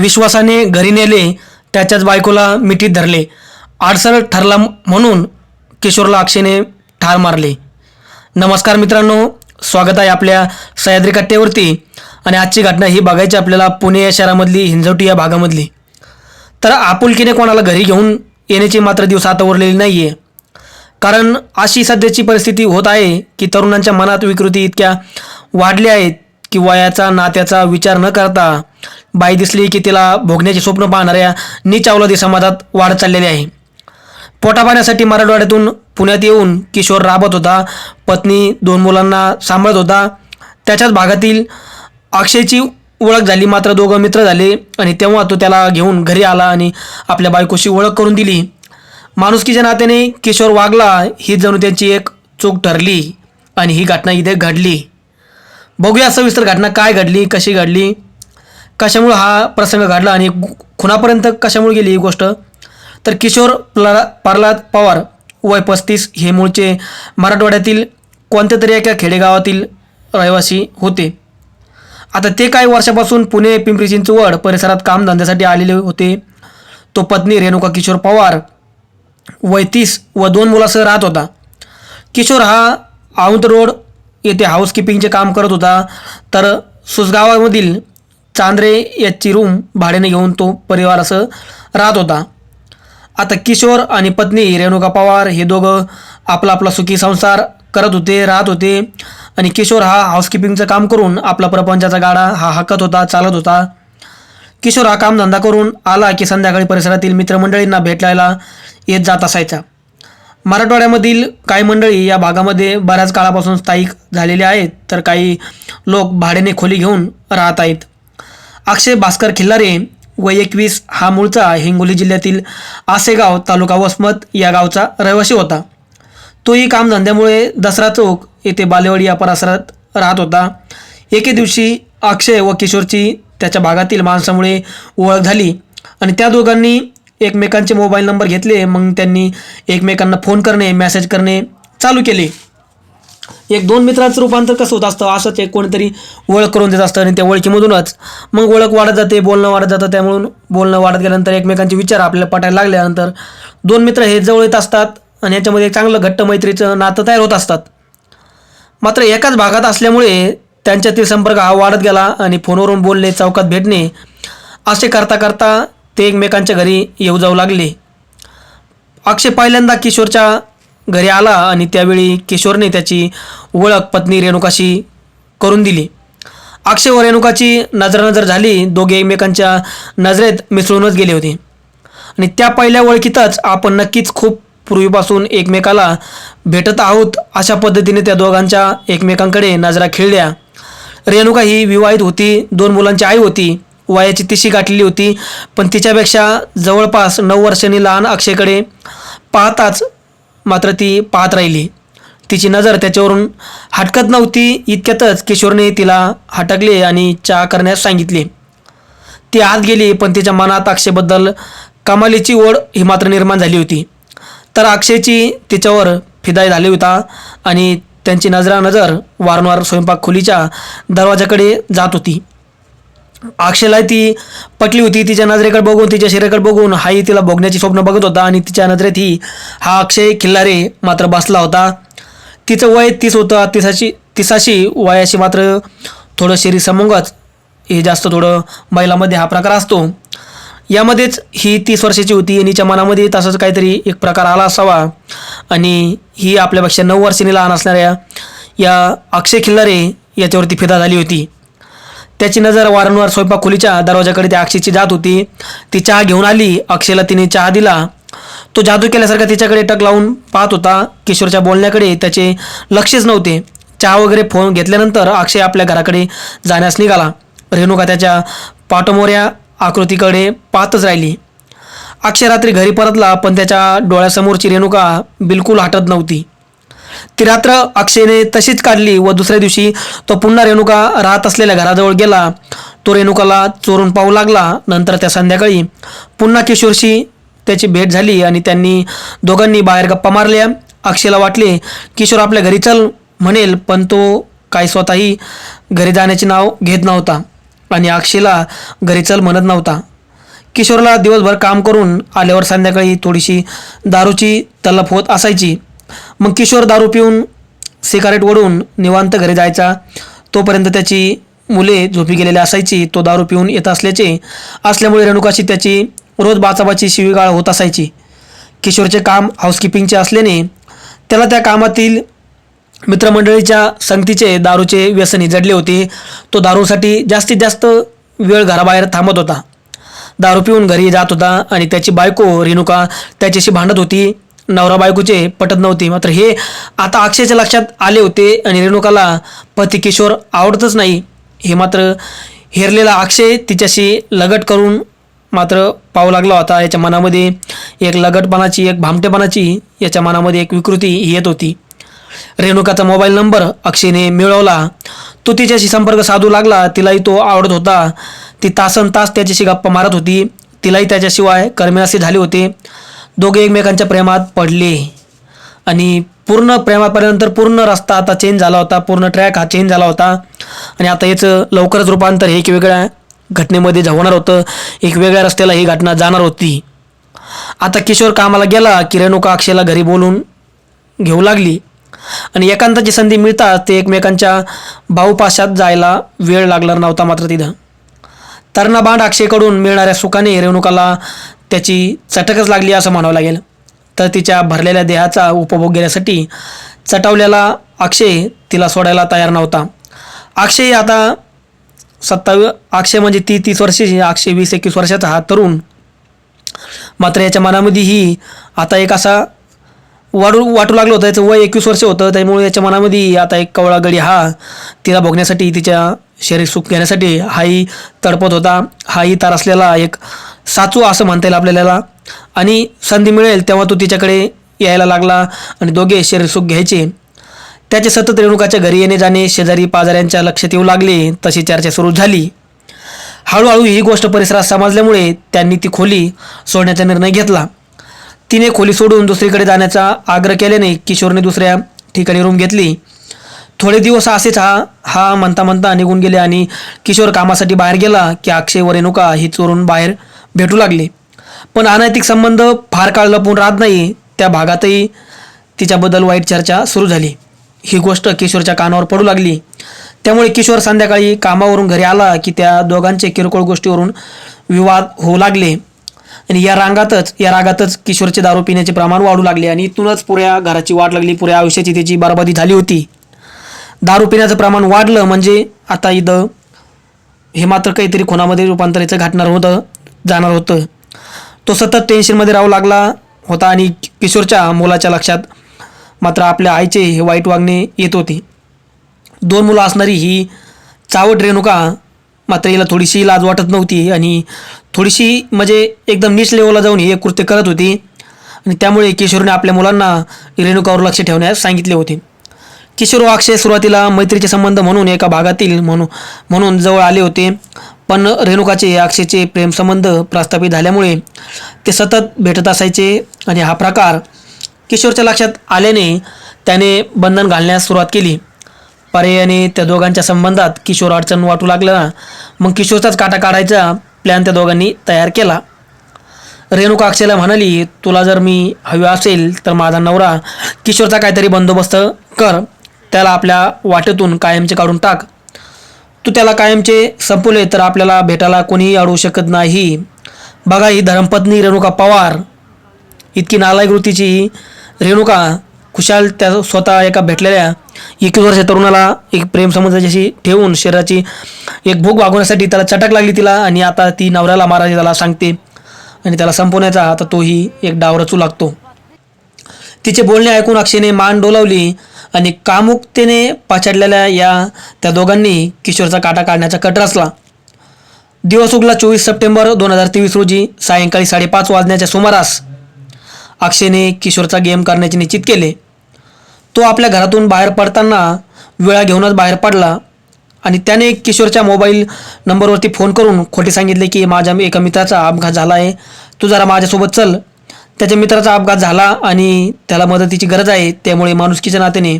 विश्वासाने घरी नेले त्याच्याच बायकोला मिठीत धरले. आडसर ठरला म्हणून किशोरला अक्षयने ठार मारले. नमस्कार मित्रांनो स्वागत आहे आपल्या सह्याद्री कट्ट्यावरती आणि आजची घटना ही बघायची आपल्याला पुणे या शहरामधली हिंजवटी या भागामधली. तर आपुलकीने कोणाला घरी घेऊन येण्याची मात्र दिवस आता उरलेली नाही आहे कारण अशी सध्याची परिस्थिती होत आहे की तरुणांच्या मनात विकृती इतक्या वाढल्या आहेत की वयाचा नात्याचा विचार न करता बाई दिसली की तिला भोगण्याचे स्वप्न पाहणाऱ्या नीच समाजात वाढत चाललेली आहे. पोटापाण्यासाठी मराठवाड्यातून पुण्यात येऊन किशोर राबत होता. पत्नी दोन मुलांना सांभाळत होता. त्याच्याच भागातील अक्षयची ओळख झाली. मात्र दोघं मित्र झाले आणि तेव्हा तो त्याला घेऊन घरी आला आणि आपल्या बायकोशी ओळख करून दिली. माणुसकीच्या नात्याने किशोर वागला ही जणू त्यांची एक चूक ठरली आणि ही घटना इथे घडली. बघूया सविस्तर घटना काय घडली कशी घडली. कशामुळं हा प्रसंग घडला आणि खुनापर्यंत कशामुळे गेली ही गोष्ट? तर किशोर प्ला प्रल्हाद पवार वय पस्तीस हे मूळचे मराठवाड्यातील कोणत्या तरी एका खेडेगावातील रहिवासी होते. आता ते काही वर्षापासून पुणे पिंपरी चिंचवड परिसरात कामधंद्यासाठी आलेले होते. तो पत्नी रेणुका किशोर पवार वय तीस व दोन मुलासह राहत होता. किशोर हा औंध रोड येथे हाऊसकीपिंगचे काम करत होता. तर सुसगावामधील चांद्रे याची रूम भाड्याने घेऊन तो परिवारासह राहत होता. आता किशोर आणि पत्नी रेणुका पवार हे दोघं आपला आपला सुखी संसार करत होते राहत होते आणि किशोर हा हाऊसकीपिंगचं काम करून आपला प्रपंचाचा गाडा हा हाकत होता चालत होता. किशोर हा कामधंदा करून आला की संध्याकाळी परिसरातील मित्रमंडळींना भेटायला येत जात असायचा. मराठवाड्यामधील काही मंडळी या भागामध्ये बऱ्याच काळापासून स्थायिक झालेले आहेत तर काही लोक भाड्याने खोली घेऊन राहत आहेत. अक्षय भास्कर खिल्लारे वय एकवीस हा मूळचा हिंगोली जिल्ह्यातील आसेगाव तालुका वसमत या गावचा रहिवासी होता. तोही कामधंद्यामुळे दसरा चौक येथे बालेवाडी या परिसरात राहत होता. एके दिवशी अक्षय व किशोरची त्याच्या भागातील माणसामुळे ओळख झाली आणि त्या दोघांनी एकमेकांचे मोबाईल नंबर घेतले. मग त्यांनी एकमेकांना फोन करणे मेसेज करणे चालू केले. एक दोन मित्रांचं रूपांतर कसं होत असतं असंच एक कोणीतरी ओळख करून देत असतं आणि त्या ओळखीमधूनच मग ओळख वाढत जाते बोलणं वाढत जातं. त्यामुळं बोलणं वाढत गेल्यानंतर एकमेकांचे विचार आपल्याला पटायला लागल्यानंतर दोन मित्र हे जवळ येत असतात आणि याच्यामध्ये एक चांगलं घट्ट मैत्रीचं नातं तयार होत असतात. मात्र एकाच भागात असल्यामुळे त्यांच्यातील संपर्क हा वाढत गेला आणि फोनवरून बोलणे चौकात भेटणे असे करता करता ते एकमेकांच्या घरी येऊ जाऊ लागले. अक्षय पहिल्यांदा किशोरच्या घरी आला आणि त्यावेळी किशोरने त्याची ओळख पत्नी रेणुकाशी करून दिली. अक्षय व रेणुकाची नजरानजर झाली दोघे एकमेकांच्या नजरेत मिसळूनच गेले होते. आणि त्या पहिल्या ओळखीतच आपण नक्कीच खूप पूर्वीपासून एकमेकाला भेटत आहोत अशा पद्धतीने त्या दोघांच्या एकमेकांकडे नजरा खेळल्या. रेणुका ही विवाहित होती दोन मुलांची आई होती वयाची तिशी गाठलेली होती पण तिच्यापेक्षा जवळपास नऊ वर्षांनी लहान अक्षयकडे पाहताच मात्र ती पाहत राहिली. तिची नजर त्याच्यावरून हटकत नव्हती इतक्यातच किशोरने तिला हटकले आणि चहा करण्यास सांगितले. ती आत गेली पण तिच्या मनात अक्षयबद्दल कमालीची ओढ ही मात्र निर्माण झाली होती. तर अक्षयची तिच्यावर फिदाई झाली होता आणि त्यांची नजरानजर वारंवार स्वयंपाक खोलीच्या दरवाजाकडे जात होती. अक्षयला ती पटली होती तिच्या नजरेकडे बघून तिच्या शरीराकडे बघून. हाही तिला बघण्याची स्वप्न बघत होता आणि तिच्या नजरेत ही हा अक्षय खिल्लारे मात्र बसला होता. तिचं वय तीस होतं तिसाशी तिसाशी वयाशी मात्र थोडं शरीर समोंगच हे जास्त थोडं महिलामध्ये हा प्रकार असतो. यामध्येच ही तीस वर्षाची होती आणि हिच्या मनामध्ये तसंच काहीतरी एक प्रकार आला असावा. आणि ही आपल्यापेक्षा नऊ वर्षांनी लहान असणाऱ्या या अक्षय खिल्लारे याच्यावरती फिदा झाली होती. त्याची नजर वारंवार स्वयंपाक खोलीच्या दरवाजाकडे त्या अक्षयची जात होती. ती चहा घेऊन आली. अक्षयला तिने चहा दिला. तो जादू केल्यासारखा तिच्याकडे टक लावून पाहत होता. किशोरच्या बोलण्याकडे त्याचे लक्षच नव्हते. चहा वगैरे फोन घेतल्यानंतर अक्षय आपल्या घराकडे जाण्यास निघाला. रेणुका त्याच्या पाटोमोऱ्या आकृतीकडे पाहतच राहिली. अक्षय रात्री घरी परतला पण त्याच्या डोळ्यासमोरची रेणुका बिलकुल हटत नव्हती. ती रात्र अक्षयने तशीच काढली व दुसऱ्या दिवशी तो पुन्हा रेणुका राहत असलेल्या घराजवळ गेला. तो रेणुकाला चोरून पाहू लागला. नंतर त्या संध्याकाळी पुन्हा किशोरशी त्याची भेट झाली आणि त्यांनी दोघांनी बाहेर गप्पा मारल्या. अक्षयला वाटले किशोर आपल्या घरी चल म्हणेल पण तो काही स्वतःही घरी जाण्याचे नाव घेत नव्हता आणि अक्षयला घरी चल म्हणत नव्हता. किशोरला दिवसभर काम करून आल्यावर संध्याकाळी थोडीशी दारूची तलप होत असायची. मग किशोर दारू पिऊन सिगारेट ओढून निवांत घरी जायचा. तोपर्यंत त्याची मुले झोपी गेलेली असायची. तो दारू पिऊन येत असल्याचे असल्यामुळे रेणुकाशी त्याची रोज बाचाबाची शिवीगाळ होत असायची. किशोरचे काम हाऊसकीपिंगचे असल्याने त्याला त्या कामातील मित्रमंडळीच्या संगतीचे दारूचे व्यसनी जडले होते. तो दारूसाठी जास्तीत जास्त वेळ घराबाहेर थांबत होता. दारू पिऊन घरी जात होता आणि त्याची बायको रेणुका त्याच्याशी भांडत होती. नवरा बायकोचे पटत नव्हते. मात्र हे आता अक्षयच्या लक्षात आले होते आणि रेणुकाला पती किशोर आवडतच नाही. हे मात्र हेरलेला अक्षय तिच्याशी लगट करून मात्र पाहू लागला होता. याच्या मनामध्ये एक लगटपणाची एक भामटेपणाची याच्या मनामध्ये एक विकृती येत होती. रेणुकाचा मोबाईल नंबर अक्षयने मिळवला. तो तिच्याशी संपर्क साधू लागला. तिलाही तो आवडत होता. ती तासन तास त्याच्याशी गप्पा मारत होती. तिलाही त्याच्याशिवाय करमेनासे झाले होते. दोघे एकमेकांच्या प्रेमात पडले. आणि पूर्ण प्रेमापर्यंत पूर्ण रस्ता आता चेंज झाला होता. पूर्ण ट्रॅक हा चेंज झाला होता. आणि आता याचं लवकरच रूपांतर हे एक वेगळ्या घटनेमध्ये होणार होतं. एक वेगळ्या रस्त्याला ही घटना जाणार होती. आता किशोर कामाला गेला की रेणुका अक्षयला घरी बोलून घेऊ लागली. आणि एकांताची संधी मिळताच ते एकमेकांच्या भाऊपाशात जायला वेळ लागला नव्हता मात्र तिथं. तरणा बांड अक्षयकडून मिळणाऱ्या सुखाने रेणुकाला त्याची चटकच लागली असं म्हणावं लागेल. तर तिच्या भरलेल्या देहाचा उपभोग घेण्यासाठी चटावलेला अक्षय तिला सोडायला तयार नव्हता. अक्षय आता सत्तावी अक्षय म्हणजे ती तीस वर्षाची अक्षय वीस एकवीस वर्षाचा हा तरुण. मात्र याच्या मनामध्ये ही आता एक असा वाढू वाटू लागलं होतं. याचं वय एकवीस वर्ष होतं. त्यामुळे याच्या मनामध्ये आता एक कवळा गडी हा तिला भोगण्यासाठी तिच्या शरीर सुख घेण्यासाठी हाही तडपत होता. हाही तार असलेला एक साचू असं म्हणता येईल आपल्याला. आणि संधी मिळेल तेव्हा तो तिच्याकडे यायला लागला आणि दोघे शरीर सुख घ्यायचे. त्याचे सतत रेणुकाच्या घरी येणे जाणे शेजारी पाजाऱ्यांच्या लक्षात येऊ लागले तशी चर्चा सुरू झाली. हळूहळू ही गोष्ट परिसरात समजल्यामुळे त्यांनी ती खोली सोडण्याचा निर्णय घेतला. तिने खोली सोडून दुसरीकडे जाण्याचा आग्रह केल्याने किशोरने दुसऱ्या ठिकाणी रूम घेतली. थोडे दिवस असेच हा हा म्हणता म्हणता निघून गेले आणि किशोर कामासाठी बाहेर गेला की अक्षय व रेणुका ही चोरून बाहेर भेटू लागले. पण अनैतिक संबंध फार काळ लपून राहत नाही त्या भागातही तिच्याबद्दल वाईट चर्चा सुरू झाली. ही गोष्ट किशोरच्या कानावर पडू लागली. त्यामुळे किशोर संध्याकाळी कामावरून घरी आला की त्या दोघांचे किरकोळ गोष्टीवरून विवाद होऊ लागले. आणि या रांगातच या रागातच किशोरचे दारू पिण्याचे प्रमाण वाढू लागले आणि इथूनच पुऱ्या घराची वाट लागली. पुऱ्या आयुष्याची त्याची बरबादी झाली होती. दारू पिण्याचं प्रमाण वाढलं म्हणजे आता इथं हे मात्र काहीतरी खुनामध्ये रूपांतराचं घटणार होतं. जाणार होतं. तो सतत टेन्शनमध्ये राहू लागला होता आणि किशोरच्या मुलाच्या लक्षात मात्र आपल्या आईचे हे वाईट वागणे येत होते. दोन मुलं असणारी ही चावट रेणुका मात्र हिला थोडीशी लाज वाटत नव्हती आणि थोडीशी म्हणजे एकदम नीच लेवलला जाऊन हे कृत्य करत होती. आणि त्यामुळे किशोरने आपल्या मुलांना रेणुकावर लक्ष ठेवण्यास सांगितले होते. किशोर व अक्षय सुरुवातीला मैत्रीचे संबंध म्हणून एका भागातील म्हणून म्हणून जवळ आले होते. पण रेणुकाचे अक्षयचे प्रेमसंबंध प्रस्थापित झाल्यामुळे ते सतत भेटत असायचे. आणि हा प्रकार किशोरच्या लक्षात आल्याने त्याने बंधन घालण्यास सुरुवात केली. पर्यायाने त्या दोघांच्या संबंधात किशोर अडचण वाटू लागला. मग किशोरचाच काटा काढायचा प्लॅन त्या दोघांनी तयार केला. रेणुका अक्षयला म्हणाली तुला जर मी हवी असेल तर माझा नवरा किशोरचा काहीतरी बंदोबस्त कर. त्याला आपल्या वाटेतून कायमचे काढून टाक. तू त्याला कायमचे संपवले तर आपल्याला भेटायला कोणीही अडवू शकत नाही. बघा ही धर्मपत्नी रेणुका पवार. इतकी नालायक वृत्तीची ही रेणुका खुशाल त्या स्वतः एका भेटलेल्या एकवीस वर्ष तरुणाला एक प्रेमसंबंधाच्याशी ठेवून शरीराची एक भूक वागवण्यासाठी त्याला चटक लागली तिला आणि आता ती नवऱ्याला मारायची त्याला सांगते आणि त्याला संपवण्याचा आता तोही एक डाव रचू लागतो. तिचे बोलणे ऐकून अक्षयने मान डोलावली. आणि कामुकतेने पाछडलेल्या या त्या दोघांनी किशोरचा काटा काढण्याचा कट रचला. दिवस उगला चोवीस सप्टेंबर दोन हजार तेवीस रोजी सायंकाळी साडेपाच वाजण्याच्या सुमारास अक्षयने किशोरचा गेम करण्याचे निश्चित केले. तो आपल्या घरातून बाहेर पडताना वेळा घेऊनच बाहेर पडला आणि त्याने किशोरच्या मोबाईल नंबरवरती फोन करून खोटे सांगितले की माझ्या एका मित्राचा अपघात झाला आहे तू जरा माझ्यासोबत चल. त्याच्या मित्राचा अपघात झाला आणि त्याला मदतीची गरज आहे. त्यामुळे माणुसकीच्या नात्याने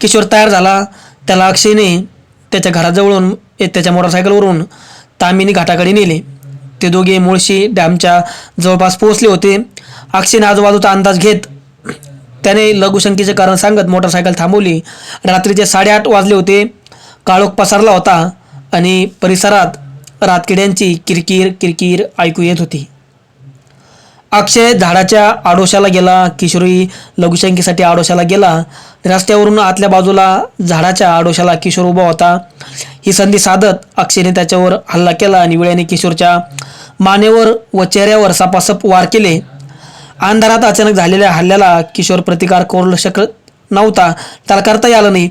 किशोर तयार झाला. त्याला अक्षयने त्याच्या घराजवळून ए- त्याच्या मोटरसायकलवरून तामिनी घाटाकडे नेले. ते दोघे मुळशी डॅमच्या जवळपास पोहोचले होते. अक्षयने आजूबाजूचा अंदाज घेत त्याने लघुशंकीचे कारण सांगत मोटरसायकल थांबवली. रात्रीचे साडेआठ वाजले होते. काळोख पसरला होता आणि परिसरात रातकिड्यांची किरकिर किरकिर ऐकू येत होती. अक्षय झाडाच्या आडोशाला गेला किशोरी लघुशंकेसाठी आडोशाला गेला. रस्त्यावरून आतल्या बाजूला झाडाच्या आडोशाला किशोर उभा होता. ही संधी साधत अक्षयने त्याच्यावर हल्ला केला आणि वेळेने किशोरच्या मानेवर व चेहऱ्यावर सपासप वार केले. अंधारात अचानक झालेल्या हल्ल्याला किशोर प्रतिकार करू शकत नव्हता. त्याला करताही आलं नाही.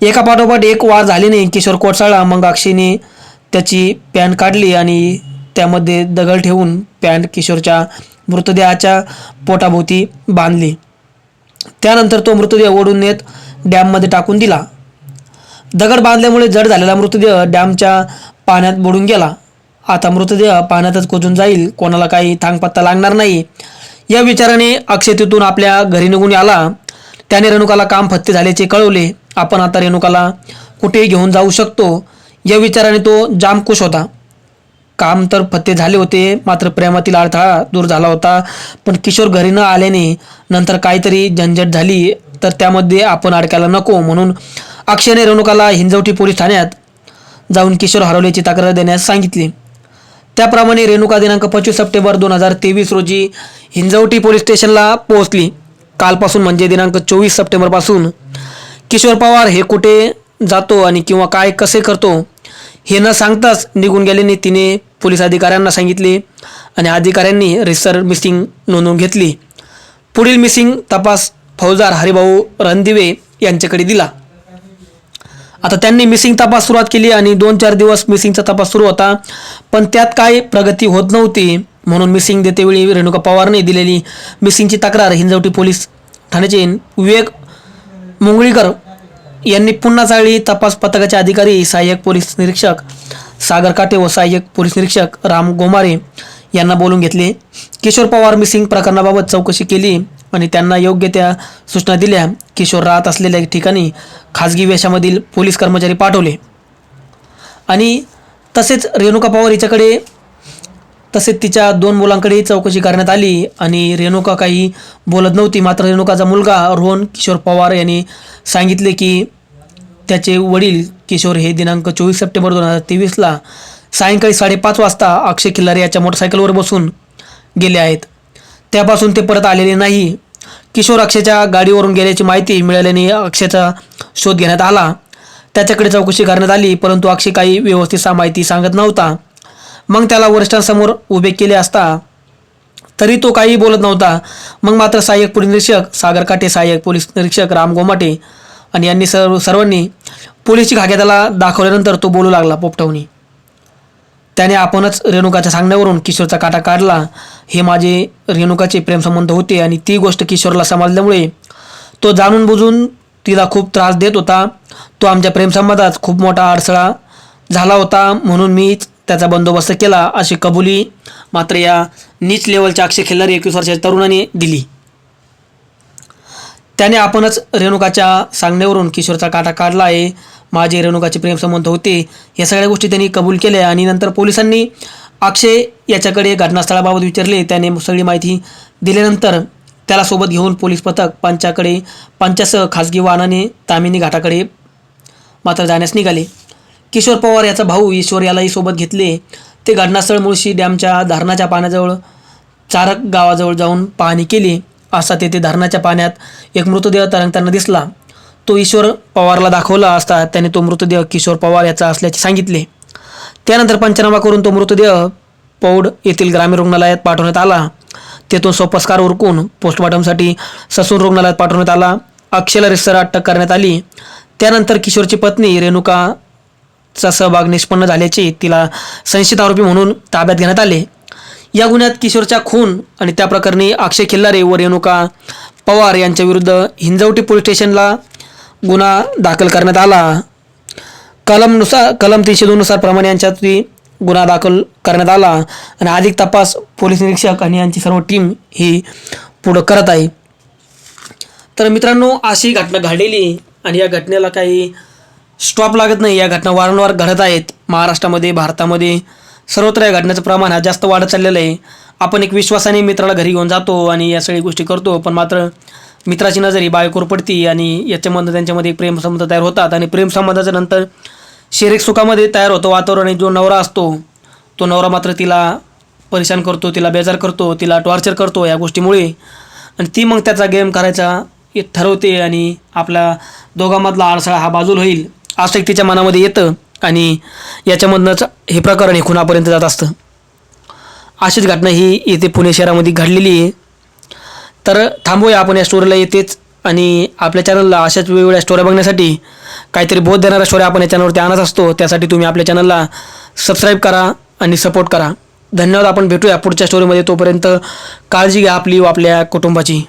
एका पाठोपाठ एक वार झाल्याने किशोर कोसळला. मग अक्षयने त्याची पॅन्ट काढली आणि त्यामध्ये दगड ठेवून पॅन्ट किशोरच्या मृतदेहाच्या पोटाभोवती बांधली. त्यानंतर तो मृतदेह ओढून नेत डॅममध्ये टाकून दिला. दगड बांधल्यामुळे जड झालेला मृतदेह डॅमच्या पाण्यात बुडून गेला. आता मृतदेह पाण्यातच कोचून जाईल कोणाला काही थांगपत्ता लागणार नाही. या विचाराने अक्षय तिथून आपल्या घरी निघून आला. त्याने रेणुकाला काम फत्ते झाल्याचे कळवले. आपण आता रेणुकाला कुठेही घेऊन जाऊ शकतो. या विचाराने तो जामकुश होता. काम तर फत्ते झाले होते मात्र प्रेमातील अडथळा दूर झाला होता. पण किशोर घरी न आल्याने नंतर काहीतरी झंझट झाली तर त्यामध्ये आपण अडकायला नको म्हणून अक्षयने रेणुकाला हिंजवटी पोलीस ठाण्यात जाऊन किशोर हरवल्याची तक्रार देण्यास सांगितली. त्याप्रमाणे रेणुका दिनांक पंचवीस सप्टेंबर दोन हजार तेवीस रोजी हिंजवटी पोलीस स्टेशनला पोहोचली. कालपासून म्हणजे दिनांक चोवीस सप्टेंबरपासून किशोर पवार हे कुठे जातो आणि किंवा काय कसे करतो हे न सांगताच निघून गेल्याने तिने पोलीस अधिकाऱ्यांना सांगितले आणि अधिकाऱ्यांनी रिसर मिसिंग नोंदवून घेतली. पुढील मिसिंग तपास फौजदार हरिभाऊ रणदिवे यांच्याकडे दिला. आता त्यांनी मिसिंग तपास सुरुवात केली आणि दोन चार दिवस मिसिंगचा तपास सुरू होता पण त्यात काय प्रगती होत नव्हती म्हणून मिसिंग देतेवेळी रेणुका पवारने दिलेली मिसिंगची तक्रार हिंजवटी पोलीस ठाण्याचे विवेक मुंगळीकर यांनी पुन्हा चाळली तपास पथकाचे अधिकारी सहाय्यक पोलीस निरीक्षक सागर काटे व सहाय्यक पोलीस निरीक्षक राम गोमारे यांना बोलून घेतले. किशोर पवार मिसिंग प्रकरणाबाबत चौकशी केली आणि त्यांना योग्य त्या सूचना दिल्या. किशोर राहत असलेल्या ठिकाणी खाजगी वेशामधील पोलीस कर्मचारी पाठवले. आणि तसेच रेणुका पवार हिच्याकडे तसेच तिच्या दोन मुलांकडे चौकशी करण्यात आली आणि रेणुका काही बोलत नव्हती. मात्र रेणुकाचा मुलगा रोहन किशोर पवार यांनी सांगितले की त्याचे वडील किशोर हे दिनांक चोवीस सप्टेंबर दोन हजार तेवीसला सायंकाळी साडेपाच वाजता अक्षय खिल्लारे याच्या मोटरसायकलवर बसून गेले आहेत. त्यापासून ते परत आलेले नाही. किशोर अक्षयच्या गाडीवरून गेल्याची माहिती मिळाल्याने अक्षयचा शोध घेण्यात आला. त्याच्याकडे चौकशी करण्यात आली परंतु अक्षय काही व्यवस्थित सा माहिती सांगत नव्हता. मग त्याला वरिष्ठांसमोर उभे केले असता तरी तो काही बोलत नव्हता. मग मात्र सहाय्यक पोलीस निरीक्षक सागर काटे सहाय्यक पोलीस निरीक्षक राम गोमाटे आणि यांनी सर्व सर्वांनी पोलीसची घाग्या त्याला दाखवल्यानंतर तो बोलू लागला पोपटवणी त्याने आपणच रेणुकाच्या सांगण्यावरून किशोरचा काटा काढला. हे माझे रेणुकाचे प्रेमसंबंध होते आणि ती गोष्ट किशोरला समजल्यामुळे तो जाणून बुजून तिला खूप त्रास देत होता. तो आमच्या प्रेमसंबंधात खूप मोठा अडसळा झाला होता म्हणून मीच त्याचा बंदोबस्त केला अशी कबुली मात्र या नीच लेवलच्या अक्षय खिल्लारी एकवीस वर्षाच्या तरुणाने दिली. त्याने आपणच रेणुकाच्या सांगण्यावरून किशोरचा काटा काढला आहे. माझे रेणुकाचे प्रेमसंबंध होते. या सगळ्या गोष्टी त्यांनी कबूल केल्या आणि नंतर पोलिसांनी अक्षय याच्याकडे घटनास्थळाबाबत विचारले. त्याने सगळी माहिती दिल्यानंतर त्याला सोबत घेऊन पोलीस पथक पंचाकडे पंचासह खाजगी वाहनाने तामिनी घाटाकडे मात्र जाण्यास निघाले. किशोर पवार याचा भाऊ ईश्वर यालाही सोबत घेतले. ते घटनास्थळ मुळशी डॅमच्या धरणाच्या पाण्याजवळ चारक गावाजवळ जाऊन पाहणी केली. असा तेथे धरणाच्या पाण्यात एक मृतदेह तरंगताना दिसला. तो ईश्वर पवारला दाखवला असता त्याने तो मृतदेह किशोर पवार याचा असल्याचे सांगितले. त्यानंतर पंचनामा करून तो मृतदेह पौड येथील ग्रामीण रुग्णालयात पाठवण्यात आला. तेथून सोपस्कार उरकून पोस्टमॉर्टमसाठी ससून रुग्णालयात पाठवण्यात आला. अक्षयला रिसर अटक करण्यात आली. त्यानंतर किशोरची पत्नी रेणुकाचा सहभाग निष्पन्न झाल्याचे तिला संशयित आरोपी म्हणून ताब्यात घेण्यात आले. या गुन्ह्यात किशोरचा खून आणि त्या प्रकरणी अक्षय खिल्लारे व रेणुका पवार यांच्या विरुद्ध हिंजवटी पोलीस स्टेशनला गुन्हा दाखल करण्यात आला. कलमनुसार कलम तीनशे दोननुसार प्रमाणे यांच्यातही गुन्हा दाखल करण्यात आला आणि अधिक तपास पोलीस निरीक्षक आणि यांची सर्व टीम ही पुढं करत आहे. तर मित्रांनो अशी घटना घडलेली आणि या घटनेला काही स्टॉप लागत नाही. या घटना वारंवार घडत आहेत. महाराष्ट्रामध्ये भारतामध्ये सर्वत्र या घडण्याचं प्रमाण हा जास्त वाढत चाललेलं आहे. आपण एक विश्वासाने मित्राला घरी घेऊन जातो आणि या सगळी गोष्टी करतो पण मात्र मित्राची नजर ही बायकोर पडती आणि याच्यामधनं त्यांच्यामध्ये एक प्रेमसंबंध तयार होतात आणि प्रेमसंबंधाच्या नंतर शारीरिक सुखामध्ये तयार होतं. वातावरण आणि जो नवरा असतो तो नवरा मात्र तिला परेशान करतो तिला बेजार करतो तिला टॉर्चर करतो या गोष्टीमुळे. आणि ती मग त्याचा गेम करायचा ठरवते आणि आपला दोघांमधला आळसाळा हा बाजूला होईल असं एक तिच्या मनामध्ये येतं. आणि याच्यामधनंच हे प्रकरण हे खुनापर्यंत जात असतं. अशीच घटना ही येथे पुणे शहरामध्ये घडलेली आहे. तर थांबूया आपण या स्टोरीला येतेच आणि आपल्या चॅनलला अशाच वेगवेगळ्या स्टोऱ्या बघण्यासाठी. काहीतरी बोध देणाऱ्या स्टोऱ्या आपण या चॅनलवरती आणत असतो. त्यासाठी तुम्ही आपल्या चॅनलला सबस्क्राईब करा आणि सपोर्ट करा. धन्यवाद आपण भेटूया पुढच्या स्टोरीमध्ये तोपर्यंत काळजी घ्या आपली व आपल्या कुटुंबाची.